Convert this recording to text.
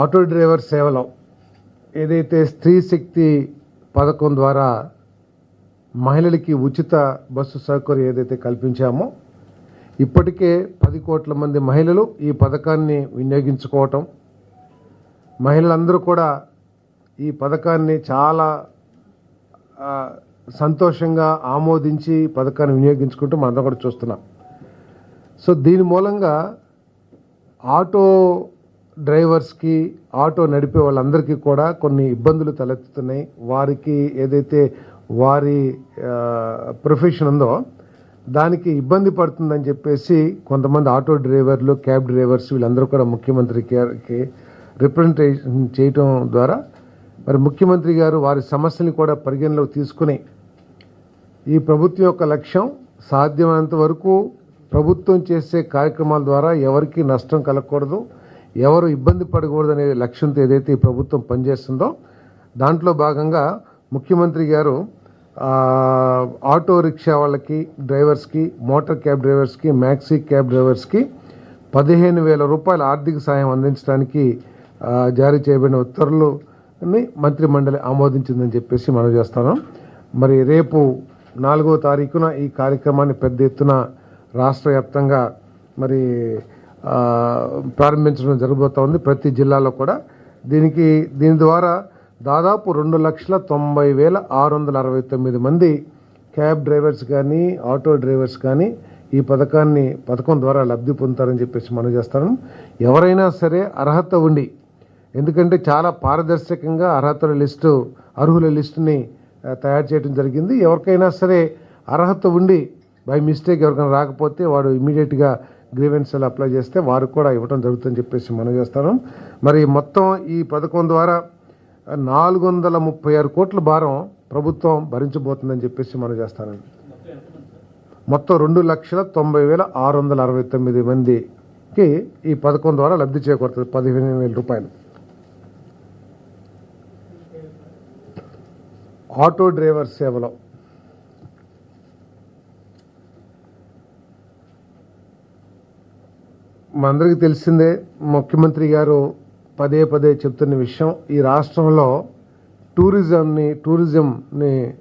Auto driver సేవలో ఏదైతే స్త్రీ శక్తి పథకం ద్వారా మహిళలకి ఉచిత బస్సు సౌకర్యం ఏదైతే కల్పించామో ఇప్పటికే పది కోట్ల మంది మహిళలు ఈ పథకాన్ని వినియోగించుకోవటం మహిళలందరూ కూడా ఈ పథకాన్ని చాలా సంతోషంగా ఆమోదించి పథకాన్ని వినియోగించుకుంటూ మనందరం కూడా చూస్తున్నాం. సో దీని మూలంగా ఆటో డ్రైవర్స్కి ఆటో నడిపే వాళ్ళందరికీ కూడా కొన్ని ఇబ్బందులు తలెత్తుతున్నాయి. వారికి ఏదైతే వారి ప్రొఫెషన్ ఉందో దానికి ఇబ్బంది పడుతుందని చెప్పేసి కొంతమంది ఆటో డ్రైవర్లు క్యాబ్ డ్రైవర్స్ వీళ్ళందరూ కూడా ముఖ్యమంత్రి గారికి రిప్రజెంటేషన్ చేయటం ద్వారా మరి ముఖ్యమంత్రి గారు వారి సమస్యని కూడా పరిగణలోకి తీసుకుని ఈ ప్రభుత్వం యొక్క లక్ష్యం సాధ్యమైనంత వరకు ప్రభుత్వం చేసే కార్యక్రమాల ద్వారా ఎవరికీ నష్టం కలగకూడదు. ఎవరు ఇబ్బంది పడకూడదనే లక్ష్యంతో ఏదైతే ఈ ప్రభుత్వం పనిచేస్తుందో దాంట్లో భాగంగా ముఖ్యమంత్రి గారు ఆటో రిక్షా వాళ్ళకి డ్రైవర్స్కి మోటార్ క్యాబ్ డ్రైవర్స్కి మ్యాక్సీ క్యాబ్ డ్రైవర్స్కి పదిహేను వేల రూపాయల ఆర్థిక సాయం అందించడానికి జారీ చేయబడిన ఉత్తర్వులని మంత్రి మండలి ఆమోదించిందని చెప్పేసి మనం చేస్తాను మరి రేపు నాలుగో తారీఖున ఈ కార్యక్రమాన్ని పెద్ద ఎత్తున రాష్ట్ర వ్యాప్తంగా మరి ప్రారంభించడం ప్రారంభించడం జరగబోతోంది ప్రతి జిల్లాలో కూడా దీనికి దీని ద్వారా దాదాపు రెండు లక్షల తొంభై వేల ఆరు వందల అరవై తొమ్మిది మంది క్యాబ్ డ్రైవర్స్ కానీ ఆటో డ్రైవర్స్ కానీ ఈ పథకాన్ని పథకం ద్వారా లబ్ధి పొందుతారని చెప్పేసి మనం చేస్తాను. ఎవరైనా సరే అర్హత ఉండి ఎందుకంటే చాలా పారదర్శకంగా అర్హతల లిస్టు అర్హుల లిస్టుని తయారు చేయడం జరిగింది. ఎవరికైనా సరే అర్హత ఉండి బై మిస్టేక్ ఎవరికైనా రాకపోతే వాడు ఇమీడియట్గా గ్రీవెన్స్లు అప్లై చేస్తే వారికి కూడా ఇవ్వడం జరుగుతుందని చెప్పేసి మనం చేస్తాను మరి మొత్తం ఈ పథకం ద్వారా నాలుగు వందల ముప్పై ఆరు కోట్ల భారం ప్రభుత్వం భరించబోతుందని చెప్పేసి మనం చేస్తానండి మొత్తం రెండు లక్షల తొంభై వేల ఆరు వందల అరవై తొమ్మిది మందికి ఈ పథకం ద్వారా లబ్ధి చేకూరుతుంది. పదిహేను వేల రూపాయలు. ఆటో డ్రైవర్ సేవలో మనందరికీ తెలిసిందే ముఖ్యమంత్రి గారు పదే పదే చెప్తున్న విషయం ఈ రాష్ట్రంలో టూరిజంని టూరిజంని